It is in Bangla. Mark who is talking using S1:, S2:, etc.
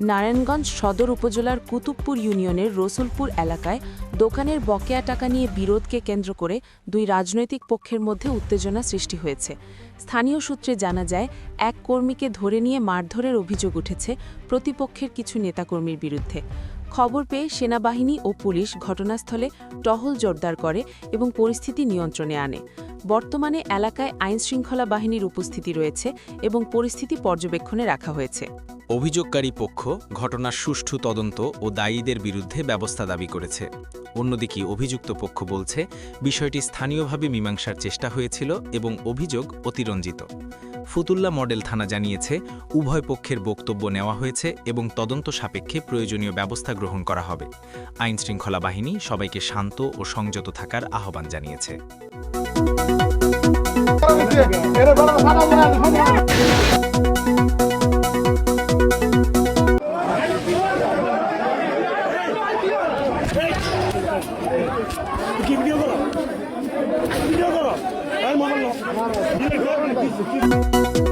S1: নারায়ণগঞ্জ সদর উপজেলার কুতুবপুর ইউনিয়নের রসুলপুর এলাকায় দোকানের বকেয়া টাকা নিয়ে বিরোধকে কেন্দ্র করে দুই রাজনৈতিক পক্ষের মধ্যে উত্তেজনা সৃষ্টি হয়েছে। স্থানীয় সূত্রে জানা যায়, এক কর্মীকে ধরে নিয়ে মারধরের অভিযোগ উঠেছে প্রতিপক্ষের কিছু নেতাকর্মীর বিরুদ্ধে। খবর পেয়ে সেনাবাহিনী ও পুলিশ ঘটনাস্থলে টহল জোরদার করে এবং পরিস্থিতি নিয়ন্ত্রণে আনে। বর্তমানে এলাকায় আইনশৃঙ্খলা বাহিনীর উপস্থিতি রয়েছে এবং পরিস্থিতি পর্যবেক্ষণে রাখা হয়েছে।
S2: অভিযোগকারী পক্ষ ঘটনার সুষ্ঠু তদন্ত ও দায়ীদের বিরুদ্ধে ব্যবস্থা দাবি করেছে। অন্যদিকে অভিযুক্ত পক্ষ বলছে, বিষয়টি স্থানীয়ভাবে মীমাংসার চেষ্টা হয়েছিল এবং অভিযোগ অতিরঞ্জিত। ফুতুল্লা মডেল থানা জানিয়েছে, উভয় পক্ষের বক্তব্য নেওয়া হয়েছে এবং তদন্ত সাপেক্ষে প্রয়োজনীয় ব্যবস্থা গ্রহণ করা হবে। আইনশৃঙ্খলা বাহিনী সবাইকে শান্ত ও সংযত থাকার আহ্বান জানিয়েছে।
S3: ভিডিও করো? ভিডিও করো? Isso, que...